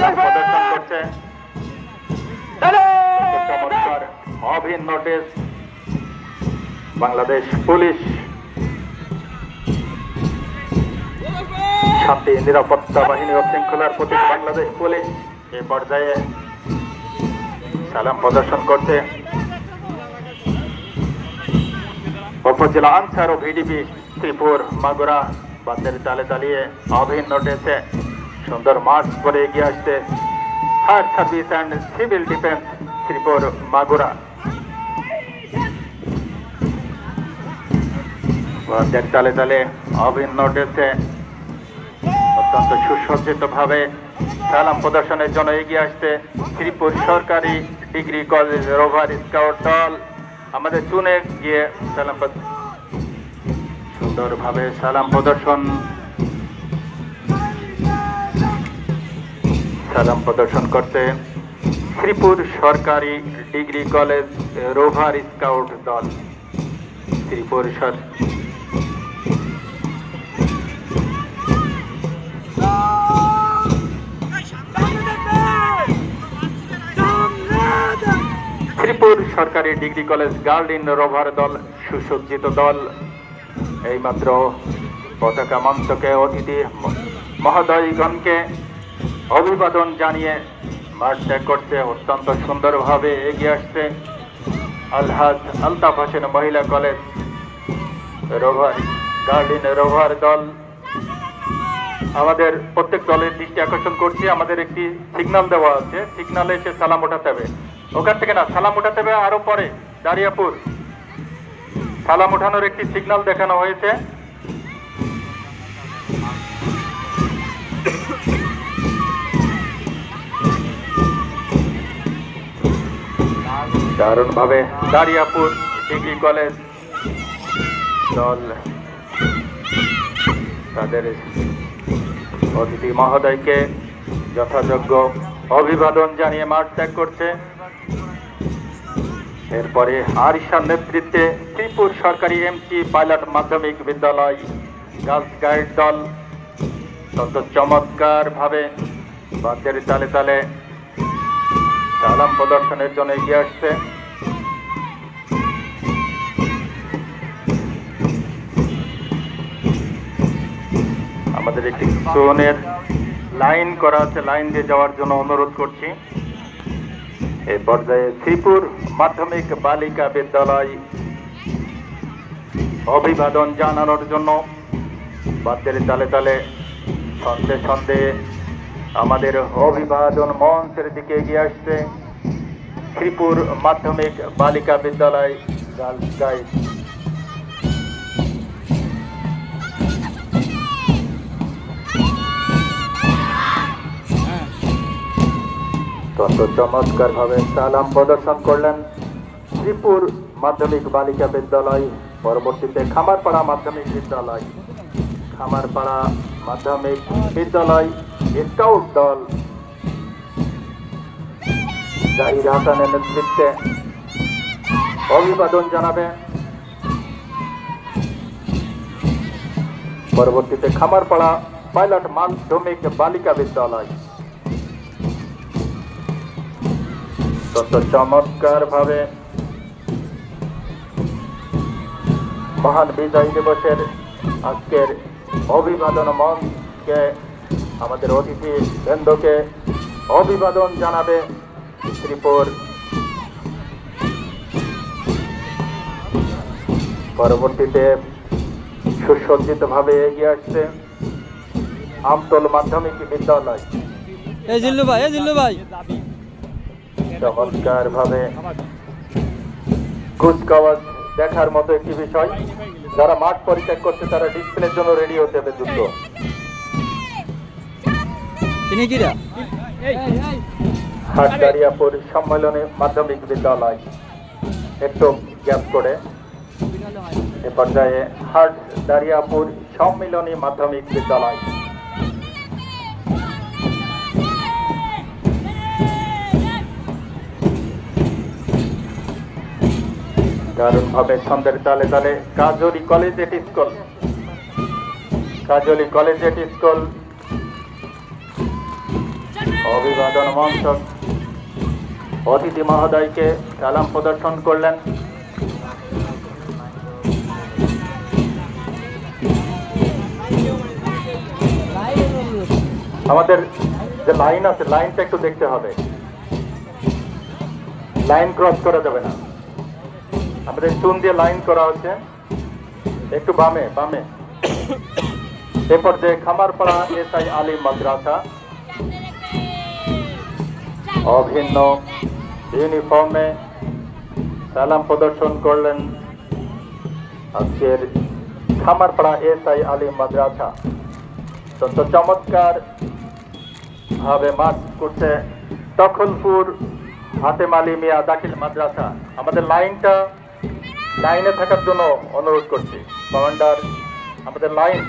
সালাম প্রদর্শন করছে। চমৎকার অভিন্ন নোটিস বাংলাদেশ পুলিশ শান্তি নিরাপত্তা বাহিনী ও শৃঙ্খলার প্রতি বাংলাদেশ পুলিশ এ পর্যায়ে সালাম প্রদর্শন করছে। উপজেলা আনসার ও V D P Sreepur Magura বাসের তালে চালিয়ে অভিন্ন নোটেছে সুন্দর মার্চ করে এগিয়ে আসছে fire service and civil defence Sreepur Magura তালে তালে অভিন্ন নোটেছে অত্যন্ত সুসজ্জিত ভাবে সালাম প্রদর্শনের জন্য এগিয়ে আসছে শ্রীপুর সরকারি ডিগ্রি কলেজ রোভার স্কাউট দল। আমাদের চুনে গিয়ে সালাম সুন্দরভাবে সালাম প্রদর্শন সালাম প্রদর্শন করতে শ্রীপুর সরকারি ডিগ্রি কলেজ রোভার স্কাউট দল। শ্রীপুর শ্রীপুর সরকারি degree college girl in rover দল সুসজ্জিত দল। এইমাত্র পতাকা মঞ্চকে অতিথি মহোদয়গণকে অভিবাদন জানিয়ে মাঠ করছে অত্যন্ত সুন্দরভাবে এগিয়ে আসছে আলহাজ আলতাফ হোসেন মহিলা college rover girl in rover দল। আমাদের প্রত্যেক দলের দৃষ্টি আকর্ষণ করছি, আমাদের একটি সিগন্যাল দেওয়া আছে। সিগন্যালে এসে সালাম ওঠাতে হবে। ওখান থেকে না, সালাম ওঠাতে হবে আরও পরে, দারিয়াপুর। সালাম ওঠানোর একটি সিগন্যাল দেখানো হয়েছে। দারুণ ভাবে দারিয়াপুর ডিগ্রি কলেজ দল তাদের অতিথি মহোদয়কে যথাযোগ্য অভিবাদন জানিয়ে মাঠ ত্যাগ করছে। এরপরে আরিশার নেতৃত্বে ত্রিপুর সরকারি এমসি পাইলট মাধ্যমিক বিদ্যালয় গার্লস গাইড দল। অত্যন্ত চমৎকার ভাবে বাদ্যের তালে তালে সালাম প্রদর্শনের জন্য এগিয়ে আসছে। আমাদের একটি জোনের লাইন করা আছে, লাইন দিয়ে যাওয়ার জন্য অনুরোধ করছি। এই পর্যায়ে শ্রীপুর মাধ্যমিক বালিকা বিদ্যালয় অভিবাদন জানানোর জন্য বাদ্যের তালে তালে সন্ধে সন্ধে আমাদের অভিবাদন মঞ্চের দিকে এগিয়ে আসছে। শ্রীপুর মাধ্যমিক বালিকা বিদ্যালয় গার্লস গাইড। অত্যন্ত চমৎকার ভাবে সালাম প্রদর্শন করলেন শ্রীপুর মাধ্যমিক বালিকা বিদ্যালয়, পরবর্তীতে খামারপাড়া মাধ্যমিক বিদ্যালয়। খামারপাড়া মাধ্যমিক বিদ্যালয় স্কাউট দল। জাহির হাসানের নেতৃত্বে অভিবাদন জানাবে। পরবর্তীতে খামারপাড়া পাইলট মাধ্যমিক বালিকা বিদ্যালয়। অত্যন্ত চমৎকার ভাবে মহান বিজয় দিবসের আজকের অভিবাদন মঞ্চকে আমাদের অতিথি বৃন্দকে অভিবাদন জানাবে শ্রীপুর পরবর্তীতে সুসজ্জিত ভাবে এগিয়ে আসছে আমতল মাধ্যমিক বিদ্যালয়। এই জিল্লু ভাই এই জিল্লু ভাই। চমৎকার ভাবে কুচকাওয়াজ দেখার মতো একটি বিষয়। যারা মাঠ পরিত্যাগ করছে তারা ডিসপ্লের জন্য রেডি হতে হবে দ্রুত তিনি কিরা হাটদারিয়াপুর সম্মেলনী মাধ্যমিক বিদ্যালয়। একটু গ্যাপ করে। এ পর্যায়ে হাট দারিয়াপুর সম্মিলনী মাধ্যমিক বিদ্যালয়। দারুণ ভাবে ছন্দের তালে তালে Kajli collegiate school. Kajli college এটি স্কুল অভিবাদন মঞ্চক অতিথি মহোদয়কে সালাম প্রদর্শন করলেন। আমাদের যে লাইন আছে, লাইনটা একটু দেখতে হবে। লাইন ক্রস করা যাবে না। আমাদের চুন দিয়ে লাইন করা হচ্ছে। একটু বামে বামে। এরপর যে খামারপাড়া এস আই আলী মাদ্রাসা অভিন্ন ইউনিফর্মে সালাম প্রদর্শন করলেন আজকের খামারপাড়া এস আই আলী মাদ্রাসা। অত্যন্ত চমৎকার ভাবে মাঠ করছে, তখনপুর হাতেম আলী মিয়া দাখিল মাদ্রাসা। আমাদের লাইনটা লাইনে থাকার জন্য অনুরোধ করছি। কমান্ডার আমাদের লাইন